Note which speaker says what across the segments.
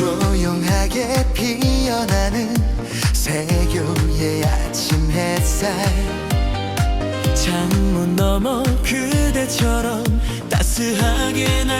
Speaker 1: 조용하게 피어나는 새교의 아침 햇살. 창문 너머 그대처럼 따스하게 날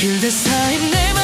Speaker 1: 그대 사이 내